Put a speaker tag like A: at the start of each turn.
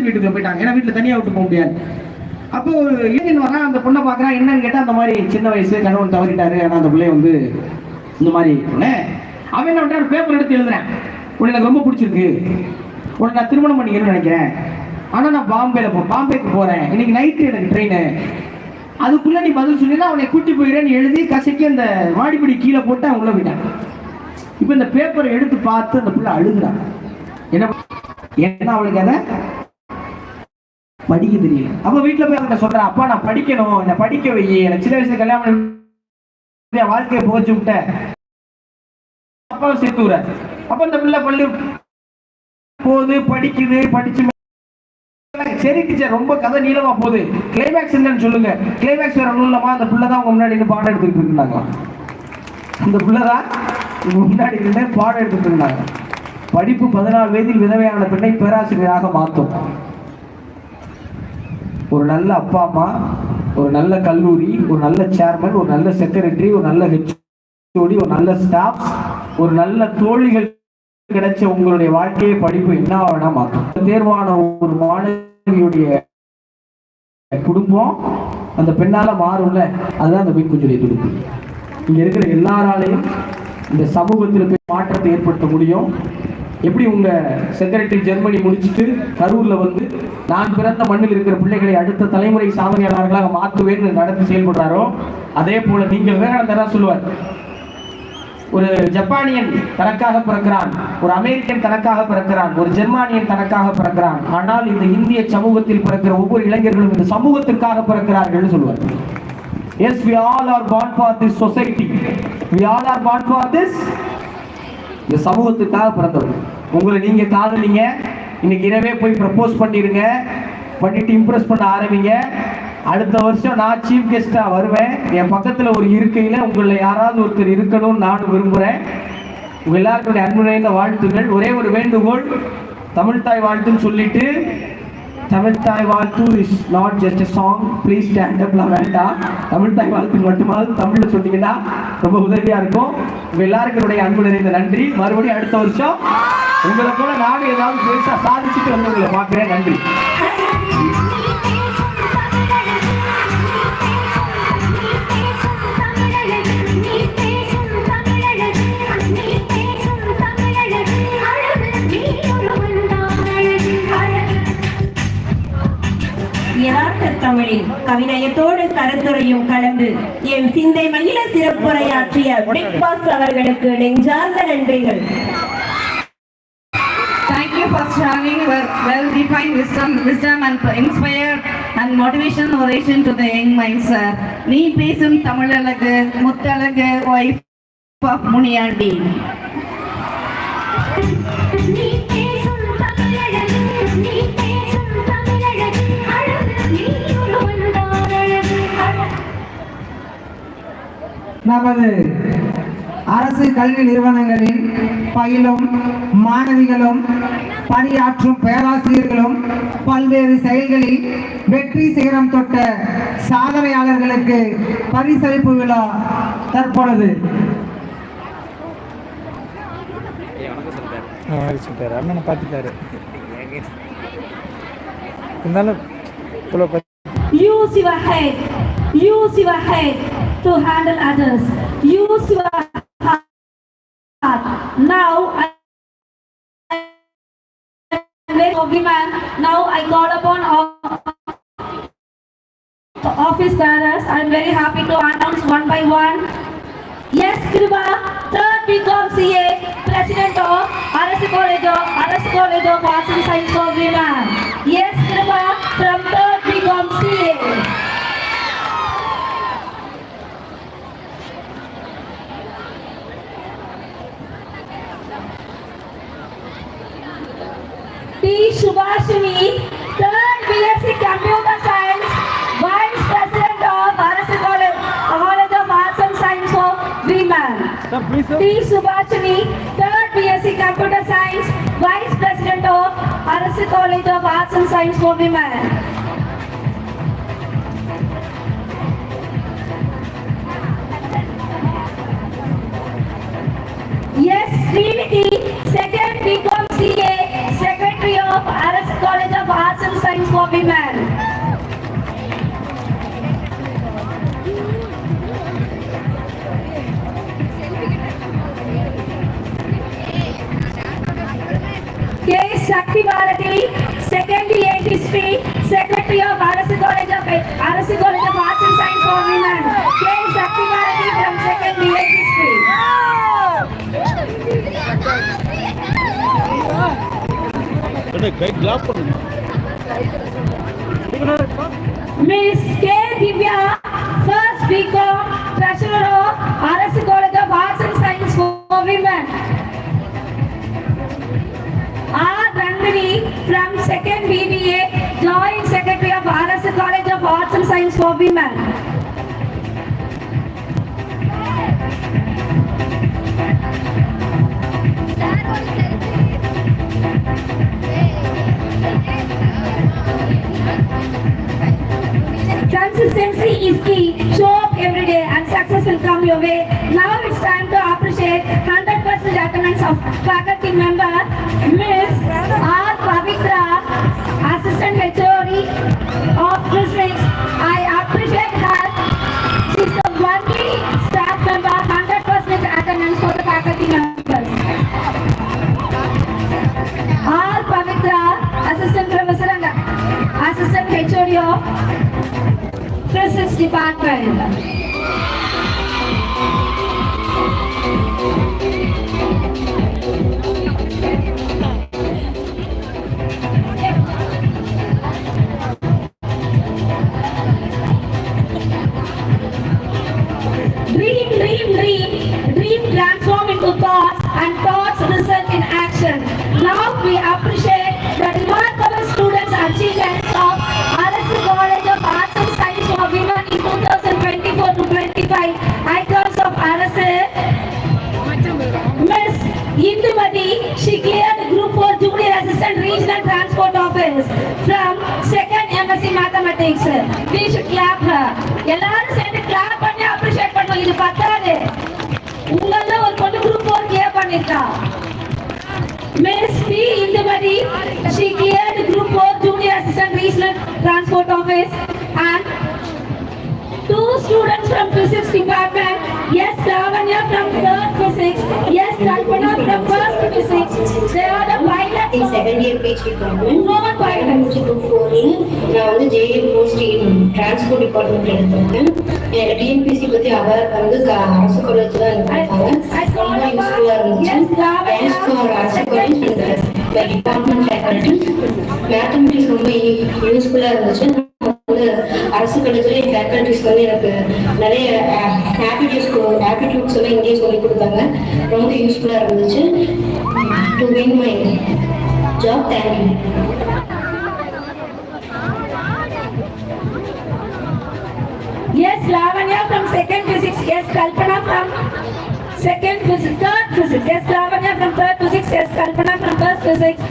A: வீட்டுக்குள்ள போயிட்டாங்க. ஏன்னா வீட்டுல தனியா விட்டு போக முடியாது. அப்போ ஒரு இளைஞன் வரா அந்த பொண்ணை பார்க்கறான் என்னன்னு கேட்டா அந்த மாதிரி சின்ன வயசு கணவன் தவறிட்டாரு. ஆனா அந்த பிள்ளை வந்து இந்த மாதிரி அவன் என்ன பண்றான்? பேப்பர் எடுத்து எழுதுறேன். உன்னை எனக்கு ரொம்ப பிடிச்சிருக்கு. உன்னை நான் திருமணம் பண்ணிக்கிறேன்னு நினைக்கிறேன். ஆனா நான் பாம்பேல போ பாம்பேக்கு போறேன். இன்னைக்கு நைட்டு எனக்கு ட்ரெயின் அதுக்குள்ள நீ பதில் சொல்லினா அவனை கூட்டி போயிடுறேன்னு எழுதி கசக்கி அந்த வாடிப்படி கீழே போட்டு அவன் உள்ள போயிட்டான். இப்போ இந்த பேப்பரை எடுத்து பார்த்து அந்த பிள்ளை அழுகுறான் என்ன ஏன்னா அவளுக்கு அதை படிக்க தெரியல. அப்ப வீட்டுல போய் அவன்கிட்ட சொல்றேன் அப்பா நான் படிக்கணும். என்ன படிக்க வை. எனக்கு சின்ன வயசுல கல்யாணம் என் வாழ்க்கையை போச்சு விட்ட. அப்பாவை சேர்த்து விடுற அப்ப இந்த பிள்ளை பள்ளி போகுது படிக்குது படிச்சு சரி டீச்சர் ரொம்ப கதை நீளமா போகுது. கிளைமேக்ஸ் என்னன்னு சொல்லுங்க. கிளைமேக்ஸ் வேற ஒண்ணும் இல்லமா அந்த பிள்ளை தான் உங்க முன்னாடி நின்று பாடம் எடுத்துக்கிட்டு இருந்தாங்களாம் அந்த பிள்ளை தான் உங்க முன்னாடி நின்று பாடம் எடுத்துட்டு இருந்தாங்க படிப்பு பதினாலு வயதில் விதவையான பெண்ணை பேராசிரியராக மாற்றும். ஒரு நல்ல அப்பா அம்மா ஒரு நல்ல கல்லூரி ஒரு நல்ல சேர்மன் ஒரு நல்ல செக்ரட்டரி ஒரு நல்ல ஹெச்ஓடி ஒரு நல்ல ஸ்டாஃப் ஒரு நல்ல தோழிகள் கிடைச்ச உங்களுடைய வாழ்க்கையை படிப்பு என்ன வேணா மாற்றும். தேர்வான ஒரு மாணவியுடைய குடும்பம் அந்த பெண்ணால மாறும்ல அதுதான் அந்த பெண் குஞ்சுடைய துடுப்பு. இங்க இருக்கிற எல்லாராலையும் இந்த சமூகத்தில் போய் மாற்றத்தை ஏற்படுத்த முடியும். எப்படி உங்க செக்ரட்டரி ஜெர்மனி முடிச்சுட்டு கரூர்ல வந்து நான் பிறந்த மண்ணில் இருக்கிற பிள்ளைகளை அடுத்த தலைமுறை சாதனையாளர்களாக மாற்றுவேன்னு நடத்தி செயல்படுறாரோ அதே போல நீங்கள் விவேகானந்தர் சொல்லுவார். ஒரு ஜப்பானியன் தனக்காக பிறக்கிறான் ஒரு அமெரிக்கன் தனக்காக பிறக்கிறான் ஒரு ஜெர்மானியன் தனக்காக பிறக்கிறான் ஆனால் இந்த இந்திய சமூகத்தில் பிறக்கிற ஒவ்வொரு இளைஞர்களும் இந்த சமூகத்திற்காக பிறக்கிறார்கள் சொல்லுவார். Yes we all are born for this society we all are born for this இந்த சமூகத்துக்காக பிறந்தவர் உங்களை நீங்கள் காதலிங்க இன்னைக்கு இரவே போய் ப்ரப்போஸ் பண்ணிடுங்க பண்ணிட்டு இம்ப்ரெஸ் பண்ண ஆரம்பிங்க. அடுத்த வருஷம் நான் சீஃப் கெஸ்ட்டாக வருவேன். என் பக்கத்தில் ஒரு இருக்கையில் உங்களை யாராவது ஒருத்தர் இருக்கணும்னு நானும் விரும்புகிறேன் உங்கள் எல்லாருக்குடைய அன்பு நிறைந்த வாழ்த்துக்கள். ஒரே ஒரு வேண்டுகோள் தமிழ்தாய் வாழ்த்துன்னு சொல்லிட்டு தமிழ்தாய் வாழ்த்து is not just song please stand அப்லாம் வேண்டாம். தமிழ்தாய் வாழ்த்து மட்டுமாவது தமிழில் சொன்னீங்கன்னா ரொம்ப உதவியாக இருக்கும். உங்க எல்லாருக்கும் அன்பு நிறைந்த நன்றி. மறுபடியும் அடுத்த வருஷம் உங்களை போல நானும் ஏதாவது பெருசா சாதிச்சுட்டு வந்து உங்களை பார்க்கிறேன். நன்றி.
B: தமிழின் கவிநயத்தோடு கருத்துரையும் கலந்து என் சிந்தை மகிழ சிறப்புரையாற்றிய பிக் பாஸ் அவர்களுக்கு நெஞ்சார்ந்த நன்றிகள்
C: Thank you for sharing your well-defined wisdom, wisdom and inspired and motivation oration to the young minds, sir. நீ பேசும் தமிழழகு முத்தழகு wife of முனியாண்டி
D: நமது அரசு கல்வி நிறுவனங்களில் பயிலும் மாணவிகளும் பணியாற்றும் பேராசிரியர்களும் பல்வேறு செயல்களில் வெற்றி சிகரம் தொட்ட சாதனையாளர்களுக்கு பரிசளிப்பு விழா தற்பொழுது.
E: சொல்லிட்டாரு அண்ணனை பார்த்துட்டாரு. இருந்தாலும்
B: your head. Use your head. To handle others. Use your heart. Now I women. Now I call upon office bearers. I am very happy to announce one by one. Yes, Kriba, third BCom CA, President of Arasu College of Arasu College of Arts and Science for Women. P. Subhashini, third BSc Computer Science, Vice President of Arasu College of Arts and Science for Women. College of Arasu College of Arts and Science for Women. K. Shakti Bharati from second BA History. Miss K. Divya, Consistency is key. Show up every day and success will come your way. Now it's time to appreciate 100% attendance of faculty member Miss R. Pavitra, Assistant HOD of Physics. I appreciate her. She's the only staff member 100% attendance for the faculty members. R. Pavitra, Assistant Professor and Assistant HOD of 七八块的 Indumati, she cleared Group 4 Junior Assistant Regional Transport Office from second MSc Mathematics. We should clap her. எல்லாரும் சேர்ந்து clap பண்ணி appreciate பண்ணுவோம் இது பத்தாது உங்கள ஒரு பொண்ணு group 4 clear பண்ணிருக்கா Miss P. Indumati, she cleared Group 4 Junior Assistant Regional Transport Office and two students from Physics Department. Yes, Lavanya from third Physics. Yes, Kalpana from first Physics. They are the pilots.
F: in second year PhD department.
B: No one pilots.
F: நான் வந்து JA post transport department எடுத்திருக்கேன் எனக்கு TNPSC பற்றி அவர் வந்து அரசு college தான் எனக்கு கொடுத்தாங்க ரொம்ப யூஸ்ஃபுல்லாக இருந்துச்சு தேங்க்ஸ் ஃபார் அரசு college and department faculty mathematics ரொம்ப யூஸ்ஃபுல்லாக இருந்துச்சு வந்து அரசு காலேஜ்லேயே ஃபேக்கல்டிஸ் வந்து எனக்கு நிறைய ஆப்டிடியூஸ் ஆப்டிடியூட்ஸ் எல்லாம் இங்கேயே சொல்லி கொடுத்தாங்க ரொம்ப யூஸ்ஃபுல்லாக இருந்துச்சு to win my job thank you
B: Yes, Lavanya from second Physics. Yes, Kalpana from second Physics. Third Physics. Yes, Lavanya from third Physics. Yes, Kalpana from first Physics.